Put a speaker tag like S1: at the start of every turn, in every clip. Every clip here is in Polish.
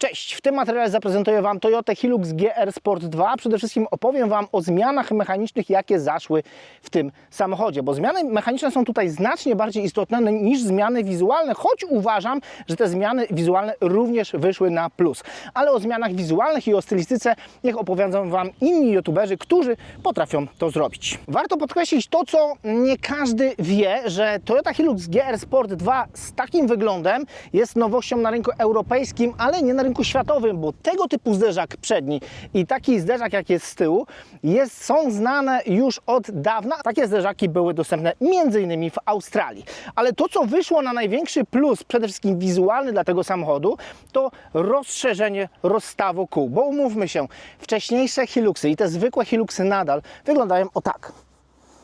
S1: Cześć, w tym materiale zaprezentuję Wam Toyota Hilux GR Sport 2. Przede wszystkim opowiem Wam o zmianach mechanicznych, jakie zaszły w tym samochodzie, bo zmiany mechaniczne są tutaj znacznie bardziej istotne niż zmiany wizualne, choć uważam, że te zmiany wizualne również wyszły na plus. Ale o zmianach wizualnych i o stylistyce niech opowiedzą Wam inni youtuberzy, którzy potrafią to zrobić. Warto podkreślić to, co nie każdy wie, że Toyota Hilux GR Sport 2 z takim wyglądem jest nowością na rynku europejskim, ale nie na rynku światowym, bo tego typu zderzak przedni i taki zderzak jak jest z tyłu jest, są znane już od dawna. Takie zderzaki były dostępne m.in. w Australii. Ale to, co wyszło na największy plus, przede wszystkim wizualny dla tego samochodu, to rozszerzenie rozstawu kół. Bo umówmy się, wcześniejsze Hiluxy i te zwykłe Hiluxy nadal wyglądają o tak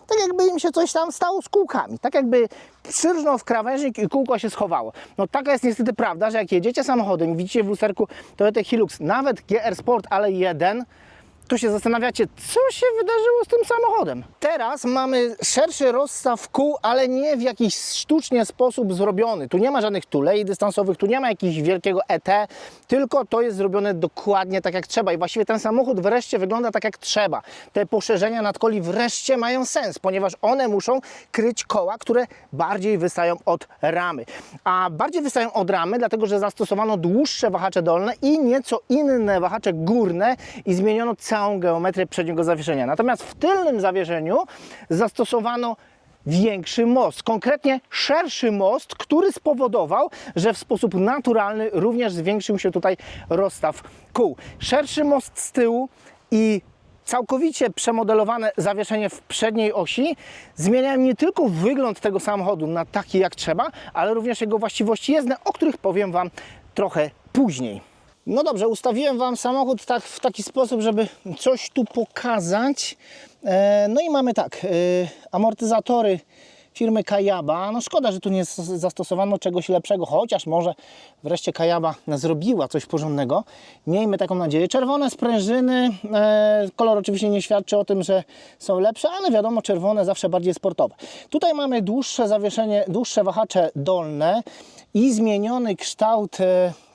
S1: tak jakby im się coś tam stało z kółkami. Tak jakby przyrżnął w krawężnik i kółko się schowało. No taka jest niestety prawda, że jak jedziecie samochodem i widzicie w lusterku Toyota Hilux, nawet GR Sport, ale jeden, to się zastanawiacie, co się wydarzyło z tym samochodem. Teraz mamy szerszy rozstaw kół, ale nie w jakiś sztucznie sposób zrobiony. Tu nie ma żadnych tulei dystansowych, tu nie ma jakiegoś wielkiego ET, tylko to jest zrobione dokładnie tak jak trzeba. I właściwie ten samochód wreszcie wygląda tak jak trzeba. Te poszerzenia nadkoli wreszcie mają sens, ponieważ one muszą kryć koła, które bardziej wystają od ramy. A bardziej wystają od ramy, dlatego że zastosowano dłuższe wahacze dolne i nieco inne wahacze górne i zmieniono całą geometrię przedniego zawieszenia. Natomiast w tylnym zawieszeniu zastosowano większy most, konkretnie szerszy most, który spowodował, że w sposób naturalny również zwiększył się tutaj rozstaw kół. Szerszy most z tyłu i całkowicie przemodelowane zawieszenie w przedniej osi zmieniają nie tylko wygląd tego samochodu na taki jak trzeba, ale również jego właściwości jezdne, o których powiem Wam trochę później. No dobrze, ustawiłem Wam samochód tak, w taki sposób, żeby coś tu pokazać. E, No i mamy tak, e, amortyzatory firmy Kayaba. No szkoda, że tu nie zas- zastosowano czegoś lepszego, chociaż może wreszcie Kayaba zrobiła coś porządnego. Miejmy taką nadzieję. Czerwone sprężyny, e, kolor oczywiście nie świadczy o tym, że są lepsze, ale wiadomo, czerwone zawsze bardziej sportowe. Tutaj mamy dłuższe zawieszenie, dłuższe wahacze dolne i zmieniony kształt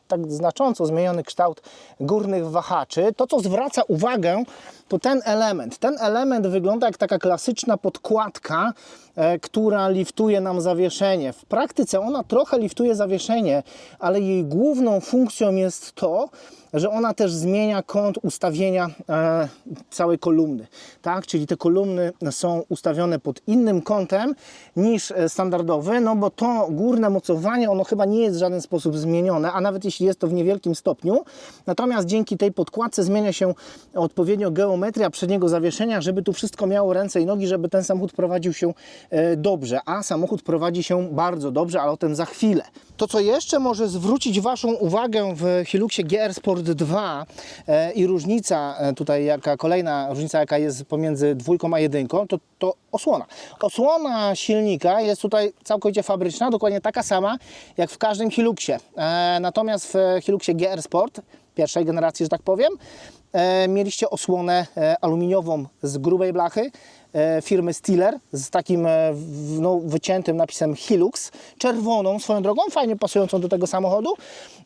S1: tak znacząco zmieniony kształt górnych wahaczy. To, co zwraca uwagę, to ten element. Ten element wygląda jak taka klasyczna podkładka, e, która liftuje nam zawieszenie. W praktyce ona trochę liftuje zawieszenie, ale jej główną funkcją jest to, że ona też zmienia kąt ustawienia e, całej kolumny. Tak? Czyli te kolumny są ustawione pod innym kątem niż e, standardowy, no bo to górne mocowanie, ono chyba nie jest w żaden sposób zmienione, a nawet jeśli jest to w niewielkim stopniu. Natomiast dzięki tej podkładce zmienia się odpowiednio geometria przedniego zawieszenia, żeby tu wszystko miało ręce i nogi, żeby ten samochód prowadził się e, dobrze. A samochód prowadzi się bardzo dobrze, ale o tym za chwilę. To, co jeszcze może zwrócić Waszą uwagę w Hiluxie GR Sport 2 e, i różnica e, tutaj, jaka kolejna różnica, jaka jest pomiędzy dwójką a jedynką, to, to osłona. Osłona silnika jest tutaj całkowicie fabryczna, dokładnie taka sama jak w każdym Hiluxie. E, natomiast w Hiluxie GR Sport pierwszej generacji, że tak powiem, mieliście osłonę aluminiową z grubej blachy firmy Stiller z takim e, no, wyciętym napisem Hilux, czerwoną swoją drogą, fajnie pasującą do tego samochodu.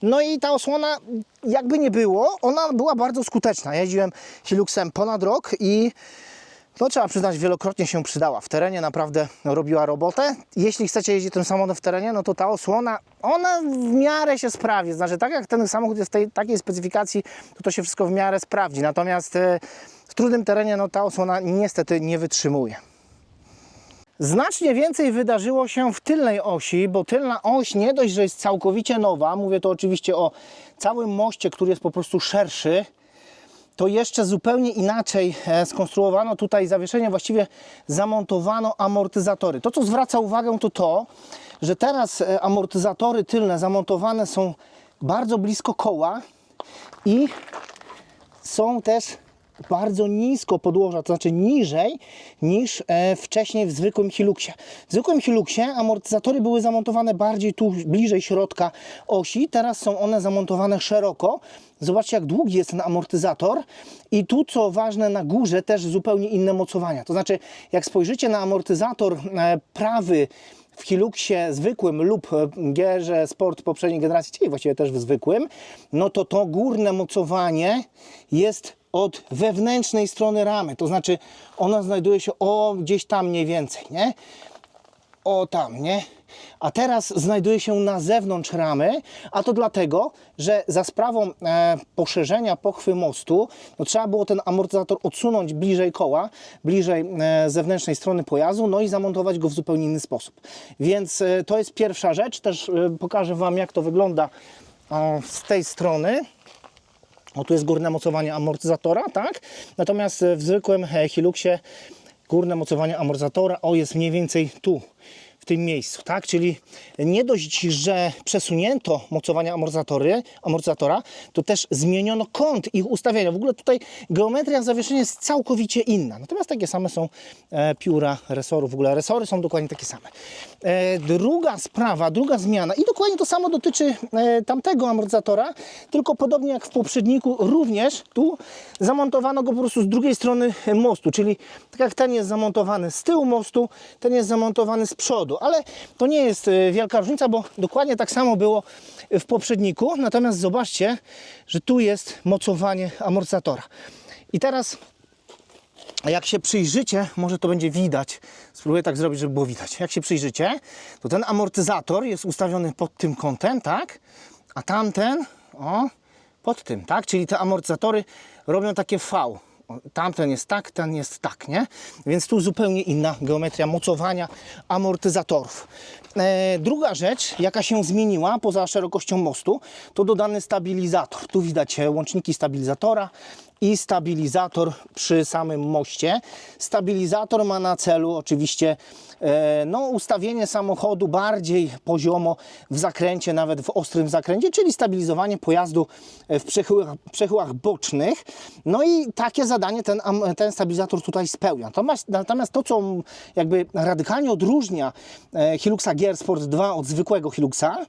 S1: No i ta osłona, jakby nie było, ona była bardzo skuteczna. Jeździłem Hiluxem ponad rok i no trzeba przyznać, wielokrotnie się przydała. W terenie naprawdę robiła robotę. Jeśli chcecie jeździć tym samochodem w terenie, no to ta osłona, ona w miarę się sprawdzi. Znaczy, tak jak ten samochód jest w tej takiej specyfikacji, to to się wszystko w miarę sprawdzi. Natomiast e, w trudnym terenie, no ta osłona niestety nie wytrzymuje. Znacznie więcej wydarzyło się w tylnej osi, bo tylna oś nie dość, że jest całkowicie nowa, mówię to oczywiście o całym moście, który jest po prostu szerszy, to jeszcze zupełnie inaczej e, skonstruowano tutaj zawieszenie, właściwie zamontowano amortyzatory. To, co zwraca uwagę, to to, że teraz e, amortyzatory tylne zamontowane są bardzo blisko koła i są też bardzo nisko podłoża, to znaczy niżej niż e, wcześniej w zwykłym Hiluxie. W zwykłym Hiluxie amortyzatory były zamontowane bardziej tu bliżej środka osi, teraz są one zamontowane szeroko. Zobaczcie jak długi jest ten amortyzator i tu co ważne na górze też zupełnie inne mocowania. To znaczy jak spojrzycie na amortyzator e, prawy w Hiluxie zwykłym lub e, GR Sport poprzedniej generacji, czyli właściwie też w zwykłym, no to to górne mocowanie jest od wewnętrznej strony ramy, to znaczy ona znajduje się o gdzieś tam mniej więcej, nie? O tam, nie? A teraz znajduje się na zewnątrz ramy, a to dlatego, że za sprawą e, poszerzenia pochwy mostu, no trzeba było ten amortyzator odsunąć bliżej koła, bliżej e, zewnętrznej strony pojazdu, no i zamontować go w zupełnie inny sposób. Więc e, to jest pierwsza rzecz, też e, pokażę Wam jak to wygląda o, z tej strony. O, tu jest górne mocowanie amortyzatora, tak? Natomiast w zwykłym e, Hiluxie górne mocowanie amortyzatora, o, jest mniej więcej tu, w tym miejscu, tak? Czyli nie dość, że przesunięto amortyzatory, amortyzatora, to też zmieniono kąt ich ustawienia. W ogóle tutaj geometria zawieszenia jest całkowicie inna. Natomiast takie same są e, pióra resorów. W ogóle resory są dokładnie takie same. E, druga sprawa, druga zmiana i dokładnie to samo dotyczy e, tamtego amortyzatora, tylko podobnie jak w poprzedniku, również tu zamontowano go po prostu z drugiej strony mostu, czyli tak jak ten jest zamontowany z tyłu mostu, ten jest zamontowany z przodu, ale to nie jest e, wielka różnica, bo dokładnie tak samo było w poprzedniku, natomiast zobaczcie, że tu jest mocowanie amortyzatora. I teraz jak się przyjrzycie, może to będzie widać. Spróbuję tak zrobić, żeby było widać. Jak się przyjrzycie, to ten amortyzator jest ustawiony pod tym kątem, tak? A tamten, o, pod tym, tak? Czyli te amortyzatory robią takie V. Tamten jest tak, ten jest tak, nie? Więc tu zupełnie inna geometria mocowania amortyzatorów. E, druga rzecz, jaka się zmieniła poza szerokością mostu, to dodany stabilizator. Tu widać e, łączniki stabilizatora i stabilizator przy samym moście. Stabilizator ma na celu oczywiście e, no, ustawienie samochodu bardziej poziomo w zakręcie, nawet w ostrym zakręcie, czyli stabilizowanie pojazdu e, w przechyłach, przechyłach bocznych. No i takie zadanie ten, ten stabilizator tutaj spełnia. Natomiast, natomiast to, co jakby radykalnie odróżnia e, Hiluxa GR Sport 2 od zwykłego Hiluxa,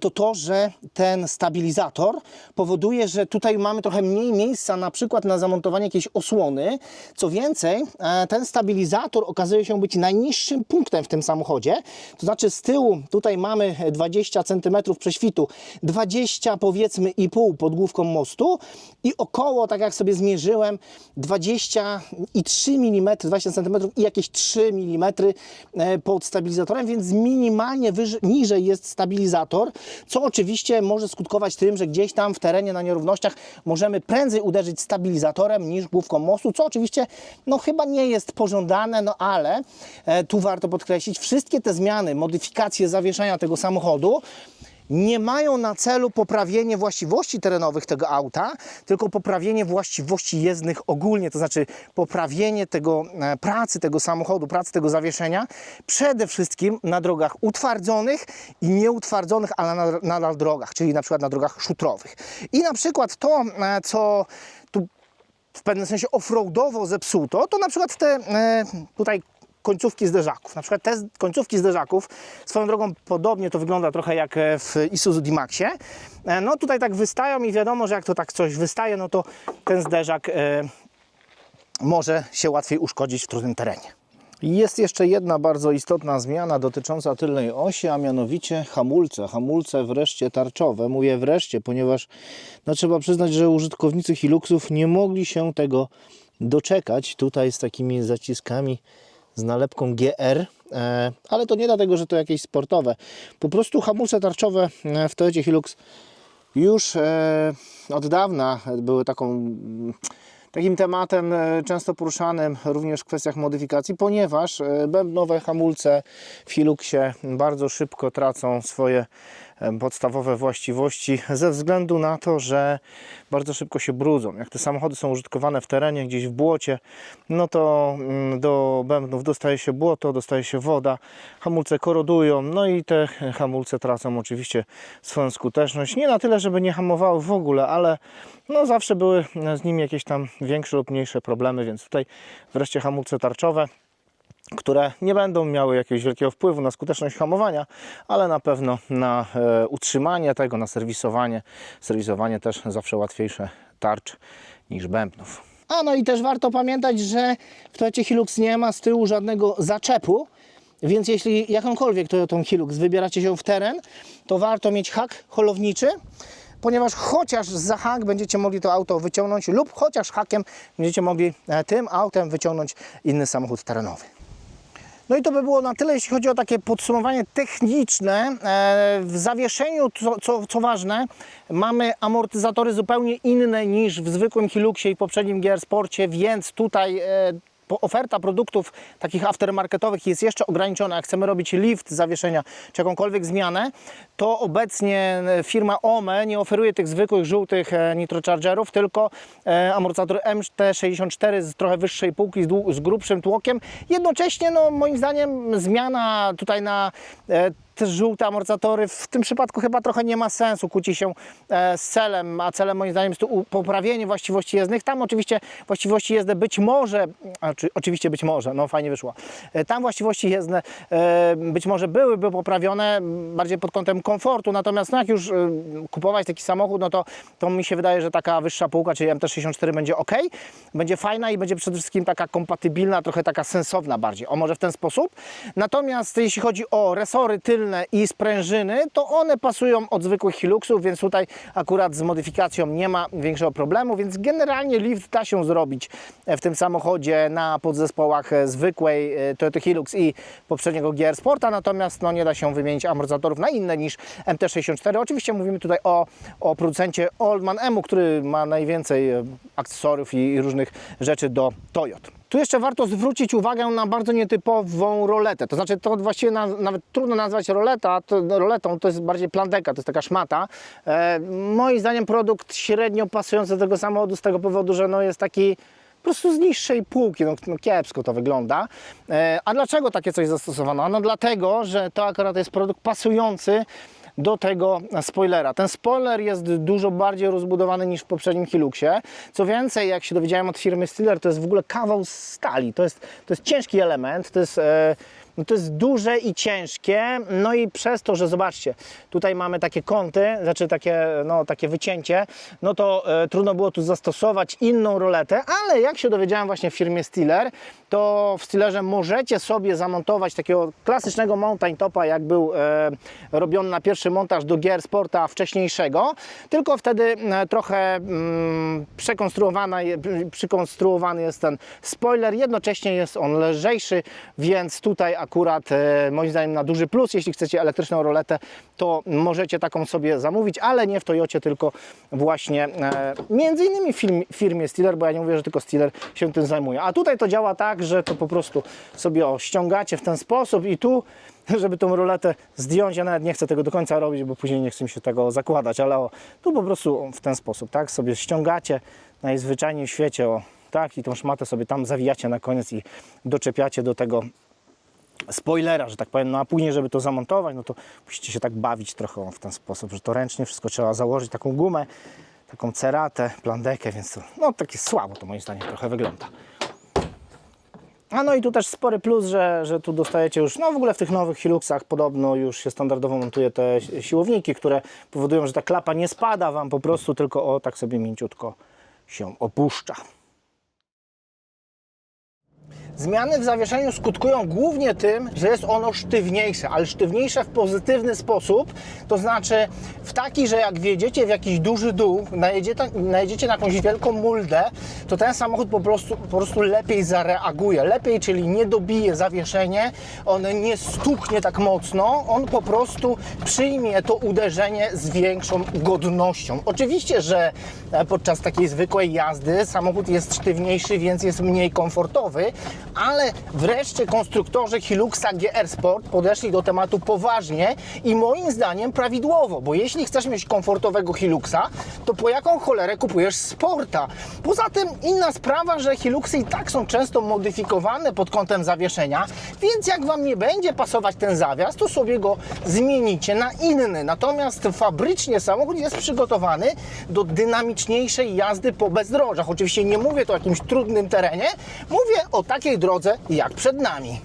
S1: to to, że ten stabilizator powoduje, że tutaj mamy trochę mniej miejsca na przykład na zamontowanie jakiejś osłony. Co więcej, e, ten stabilizator okazuje się być najniższym punktem w tym samochodzie. To znaczy z tyłu tutaj mamy 20 cm prześwitu, 20 powiedzmy i pół pod główką mostu i około, tak jak sobie zmierzyłem, 23 mm, 20 cm i jakieś 3 mm e, pod stabilizatorem, więc minimalnie wyżej, niżej jest stabilizator, co oczywiście może skutkować tym, że gdzieś tam w terenie na nierównościach możemy prędzej uderzyć stabilizatorem niż główką mostu, co oczywiście no chyba nie jest pożądane, no ale e, tu warto podkreślić, wszystkie te zmiany, modyfikacje zawieszenia tego samochodu nie mają na celu poprawienie właściwości terenowych tego auta, tylko poprawienie właściwości jezdnych ogólnie, to znaczy poprawienie tego e, pracy tego samochodu, pracy tego zawieszenia, przede wszystkim na drogach utwardzonych i nieutwardzonych, ale na, nadal drogach, czyli na przykład na drogach szutrowych. I na przykład to, e, co w pewnym sensie offroadowo zepsuto, to na przykład te e, tutaj końcówki zderzaków. Na przykład te końcówki zderzaków, swoją drogą podobnie to wygląda trochę jak e, w Isuzu D-Maxie. E, No tutaj tak wystają i wiadomo, że jak to tak coś wystaje, no to ten zderzak może się łatwiej uszkodzić w trudnym terenie. Jest jeszcze jedna bardzo istotna zmiana dotycząca tylnej osi, a mianowicie hamulce. Hamulce wreszcie tarczowe. Mówię wreszcie, ponieważ no, trzeba przyznać, że użytkownicy Hiluxów nie mogli się tego doczekać. Tutaj z takimi zaciskami z nalepką GR, e, ale to nie dlatego, że to jakieś sportowe. Po prostu hamulce tarczowe e, w Toyocie Hilux już e, od dawna były taką, takim tematem e, często poruszanym również w kwestiach modyfikacji, ponieważ e, bębnowe hamulce w Hiluxie bardzo szybko tracą swoje podstawowe właściwości ze względu na to, że bardzo szybko się brudzą. Jak te samochody są użytkowane w terenie, gdzieś w błocie, no to mm, do bębnów dostaje się błoto, dostaje się woda, hamulce korodują, no i te hamulce tracą oczywiście swoją skuteczność. Nie na tyle, żeby nie hamowały w ogóle, ale no zawsze były z nimi jakieś tam większe lub mniejsze problemy, więc tutaj wreszcie hamulce tarczowe które nie będą miały jakiegoś wielkiego wpływu na skuteczność hamowania, ale na pewno na e, utrzymanie tego, na serwisowanie. Serwisowanie też zawsze łatwiejsze tarcz niż bębnów. A no i też warto pamiętać, że w Toyocie Hilux nie ma z tyłu żadnego zaczepu, Więc jeśli jakąkolwiek Toyotą Hilux wybieracie się w teren, to warto mieć hak holowniczy, ponieważ chociaż za hak będziecie mogli to auto wyciągnąć lub chociaż hakiem będziecie mogli e, tym autem wyciągnąć inny samochód terenowy. No i to by było na tyle, jeśli chodzi o takie podsumowanie techniczne. E, W zawieszeniu, co, co, co ważne, mamy amortyzatory zupełnie inne niż w zwykłym Hiluxie i poprzednim GR Sporcie, więc tutaj e, oferta produktów takich aftermarketowych jest jeszcze ograniczona. Jak chcemy robić lift zawieszenia czy jakąkolwiek zmianę, to obecnie e, firma OME nie oferuje tych zwykłych żółtych e, nitrochargerów, tylko e, amortyzator MT64 z trochę wyższej półki, z, grubszym tłokiem. Jednocześnie, no, moim zdaniem, zmiana tutaj na te żółte amortyzatory w tym przypadku chyba trochę nie ma sensu, kłóci się e, z celem, a celem moim zdaniem jest tu poprawienie właściwości jezdnych. Tam oczywiście właściwości jezdne być może, a, czy, oczywiście być może, no fajnie wyszło, E, tam właściwości jezdne e, być może byłyby poprawione bardziej pod kątem komfortu, natomiast no, jak już kupować taki samochód, no to, to mi się wydaje, że taka wyższa półka, czyli MT64 będzie ok, będzie fajna i będzie przede wszystkim taka kompatybilna, trochę taka sensowna bardziej, o może w ten sposób. Natomiast jeśli chodzi o resory tylne i sprężyny, to one pasują od zwykłych Hiluxów, więc tutaj akurat z modyfikacją nie ma większego problemu, więc generalnie lift da się zrobić w tym samochodzie na podzespołach e, zwykłej e, Toyota Hilux i poprzedniego GR Sporta, natomiast no, nie da się wymienić amortyzatorów na inne niż MT64. Oczywiście mówimy tutaj o, o producencie Oldman Emu, który ma najwięcej e, akcesoriów i, różnych rzeczy do Toyot. Tu jeszcze warto zwrócić uwagę na bardzo nietypową roletę. To znaczy, to właściwie na, nawet trudno nazwać roleta, to, roletą, to jest bardziej plandeka, to jest taka szmata. E, moim zdaniem produkt średnio pasujący do tego samochodu z tego powodu, że no jest taki po prostu z niższej półki, no, no kiepsko to wygląda. E, a dlaczego takie coś zastosowano? No dlatego, że to akurat jest produkt pasujący do tego spoilera. Ten spoiler jest dużo bardziej rozbudowany niż w poprzednim Hiluxie. Co więcej, jak się dowiedziałem od firmy Stiller, to jest w ogóle kawał stali. To jest, to jest ciężki element, to jest, e, no to jest duże i ciężkie, no i przez to, że zobaczcie, tutaj mamy takie kąty, znaczy takie, no, takie wycięcie, no to e, trudno było tu zastosować inną roletę, ale jak się dowiedziałem właśnie w firmie Stiller, to w Stillerze możecie sobie zamontować takiego klasycznego mountain topa, jak był e, robiony na pierwszy montaż do GR Sporta wcześniejszego, tylko wtedy e, trochę mm, przekonstruowana, przykonstruowany jest ten spoiler, jednocześnie jest on lżejszy, więc tutaj e, moim zdaniem na duży plus, jeśli chcecie elektryczną roletę, to możecie taką sobie zamówić, ale nie w Toyocie, tylko właśnie e, między innymi firmie, firmie Stiller, bo ja nie mówię, że tylko Stiller się tym zajmuje. A tutaj to działa tak, że to po prostu sobie o, ściągacie w ten sposób i tu żeby tą roletę zdjąć, ja nawet nie chcę tego do końca robić, bo później nie chcę mi się tego zakładać, ale o, tu po prostu w ten sposób, tak, sobie ściągacie najzwyczajniej w świecie, o, tak, i tą szmatę sobie tam zawijacie na koniec i doczepiacie do tego spoilera, że tak powiem, no a później, żeby to zamontować, no to musicie się tak bawić trochę w ten sposób, że to ręcznie wszystko trzeba założyć, taką gumę, taką ceratę, plandekę, więc to, no takie słabo to moim zdaniem trochę wygląda. A no i tu też spory plus, że, że tu dostajecie już, no w ogóle w tych nowych Hiluxach podobno już się standardowo montuje te si- siłowniki, które powodują, że ta klapa nie spada Wam po prostu, tylko o tak sobie mięciutko się opuszcza. Zmiany w zawieszeniu skutkują głównie tym, że jest ono sztywniejsze, ale sztywniejsze w pozytywny sposób, to znaczy w taki, że jak wjedziecie w jakiś duży dół, najedziecie, na jakąś wielką muldę, to ten samochód po prostu, po prostu lepiej zareaguje. Lepiej, czyli nie dobije zawieszenie, on nie stuknie tak mocno, on po prostu przyjmie to uderzenie z większą godnością. Oczywiście, że e, podczas takiej zwykłej jazdy samochód jest sztywniejszy, więc jest mniej komfortowy, ale wreszcie konstruktorzy Hiluxa GR Sport podeszli do tematu poważnie i moim zdaniem prawidłowo, bo jeśli chcesz mieć komfortowego Hiluxa, to po jaką cholerę kupujesz Sporta? Poza tym inna sprawa, że Hiluxy i tak są często modyfikowane pod kątem zawieszenia, więc jak Wam nie będzie pasować ten zawias, to sobie go zmienicie na inny. Natomiast fabrycznie samochód jest przygotowany do dynamiczniejszej jazdy po bezdrożach. Oczywiście nie mówię tu o jakimś trudnym terenie, mówię o takiej drodze jak przed nami.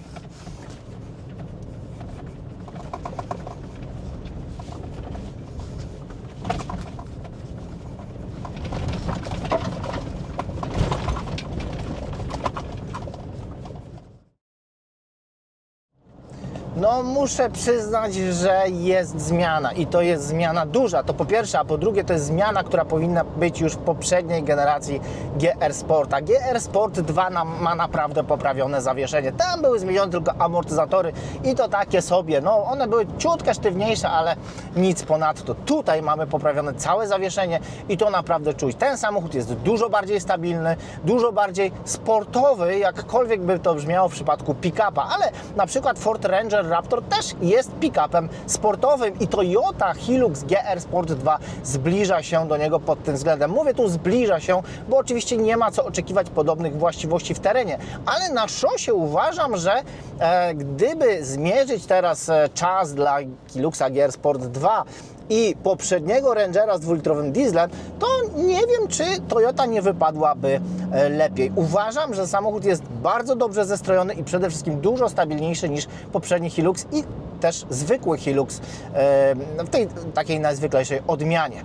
S1: Muszę przyznać, że jest zmiana i to jest zmiana duża. To po pierwsze, a po drugie to jest zmiana, która powinna być już w poprzedniej generacji GR Sporta. GR Sport 2 nam, ma naprawdę poprawione zawieszenie. Tam były zmienione tylko amortyzatory i to takie sobie. No one były ciutkę sztywniejsze, ale nic ponadto. Tutaj mamy poprawione całe zawieszenie i to naprawdę czuć. Ten samochód jest dużo bardziej stabilny, dużo bardziej sportowy, jakkolwiek by to brzmiało w przypadku pick-upa, ale na przykład Ford Ranger Raptor też jest pick-upem sportowym i Toyota Hilux GR Sport 2 zbliża się do niego pod tym względem. Mówię tu zbliża się, bo oczywiście nie ma co oczekiwać podobnych właściwości w terenie, ale na szosie uważam, że e, gdyby zmierzyć teraz e, czas dla Hiluxa GR Sport 2 i poprzedniego Rangera z dwulitrowym dieslem, to nie wiem, czy Toyota nie wypadłaby lepiej. Uważam, że samochód jest bardzo dobrze zestrojony i przede wszystkim dużo stabilniejszy niż poprzedni Hilux i też zwykły Hilux e, w tej takiej najzwyklejszej odmianie.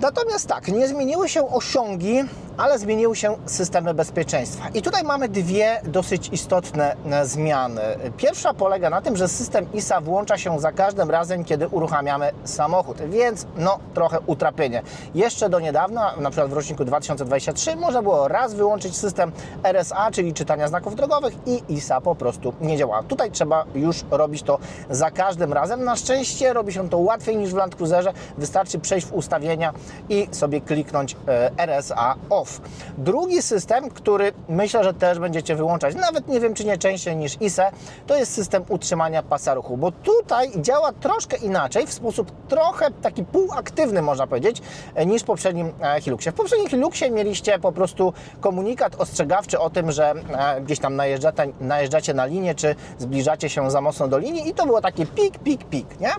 S1: Natomiast tak, nie zmieniły się osiągi, ale zmieniły się systemy bezpieczeństwa. I tutaj mamy dwie dosyć istotne e, zmiany. Pierwsza polega na tym, że system ISA włącza się za każdym razem, kiedy uruchamiamy samochód, więc no trochę utrapienie. Jeszcze do niedawna, na przykład w roczniku 2023, można było raz wyłączyć system RSA, czyli czytania znaków drogowych i ISA po prostu nie działa. Tutaj trzeba już robić to za każdym razem. Na szczęście robi się to łatwiej niż w Land Cruiserze. Wystarczy przejść w ustawienia i sobie kliknąć e, RSA off. Drugi system, który myślę, że też będziecie wyłączać, nawet nie wiem czy nie częściej niż ISE, to jest system utrzymania pasa ruchu, bo tutaj działa troszkę inaczej, w sposób trochę taki półaktywny można powiedzieć, e, niż w poprzednim e, Hiluxie. W poprzednim Hiluxie mieliście po prostu komunikat ostrzegawczy o tym, że e, gdzieś tam najeżdżacie, najeżdżacie na linię, czy zbliżacie się za mocno do linii i to było takie pik, pik, pik, nie?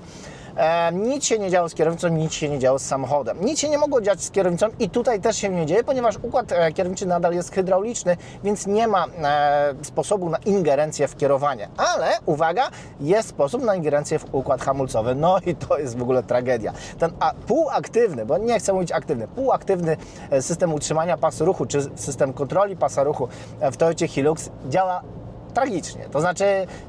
S1: E, nic się nie działo z kierownicą, nic się nie działo z samochodem. Nic się nie mogło dziać z kierownicą i tutaj też się nie dzieje, ponieważ układ e, kierowniczy nadal jest hydrauliczny, więc nie ma e, sposobu na ingerencję w kierowanie. Ale uwaga, jest sposób na ingerencję w układ hamulcowy. No i to jest w ogóle tragedia. Ten a, półaktywny, bo nie chcę mówić aktywny, półaktywny e, system utrzymania pasu ruchu, czy system kontroli pasa ruchu w Toyocie Hilux działa tragicznie. To znaczy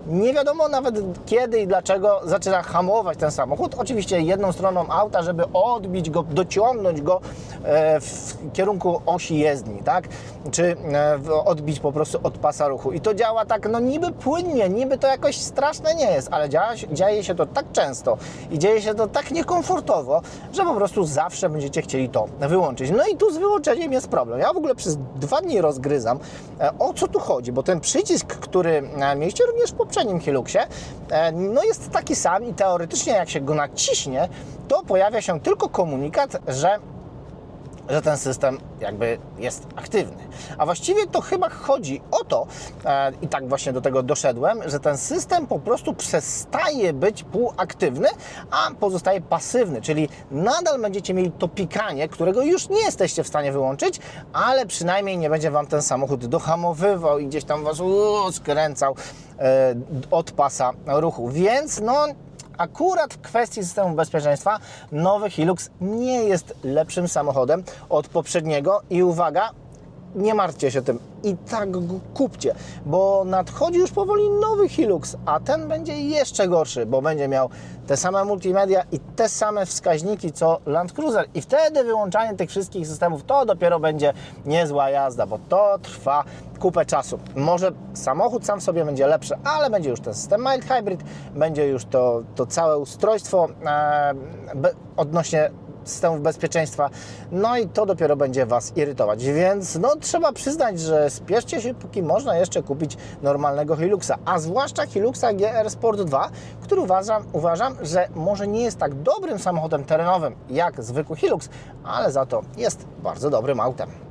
S1: nie wiadomo nawet kiedy i dlaczego zaczyna hamować ten samochód. Oczywiście jedną stroną auta, żeby odbić go, dociągnąć go e, w kierunku osi jezdni, tak? Czy e, odbić po prostu od pasa ruchu. I to działa tak, no niby płynnie, niby to jakoś straszne nie jest, ale dzieje się to tak często i dzieje się to tak niekomfortowo, że po prostu zawsze będziecie chcieli to wyłączyć. No i tu z wyłączeniem jest problem. Ja w ogóle przez dwa dni rozgryzam, e, o co tu chodzi, bo ten przycisk, który mieliście również w poprzednim Hiluxie, e, no jest taki sam i teoretycznie jak się go naciśnie, to pojawia się tylko komunikat, że że ten system jakby jest aktywny. A właściwie to chyba chodzi o to, e, i tak właśnie do tego doszedłem, że ten system po prostu przestaje być półaktywny, a pozostaje pasywny, czyli nadal będziecie mieli to pikanie, którego już nie jesteście w stanie wyłączyć, ale przynajmniej nie będzie Wam ten samochód dohamowywał i gdzieś tam Was uuu, skręcał e, od pasa ruchu. Więc no akurat w kwestii systemu bezpieczeństwa nowy Hilux nie jest lepszym samochodem od poprzedniego i uwaga, nie martwcie się tym i tak kupcie, bo nadchodzi już powoli nowy Hilux, a ten będzie jeszcze gorszy, bo będzie miał te same multimedia i te same wskaźniki co Land Cruiser i wtedy wyłączanie tych wszystkich systemów to dopiero będzie niezła jazda, bo to trwa kupę czasu. Może samochód sam w sobie będzie lepszy, ale będzie już ten system mild hybrid, będzie już to, to całe ustrojstwo e, odnośnie systemów bezpieczeństwa, no i to dopiero będzie Was irytować, więc no trzeba przyznać, że spieszcie się, póki można jeszcze kupić normalnego Hiluxa, a zwłaszcza Hiluxa GR Sport 2, który uważam, uważam, że może nie jest tak dobrym samochodem terenowym jak zwykły Hilux, ale za to jest bardzo dobrym autem.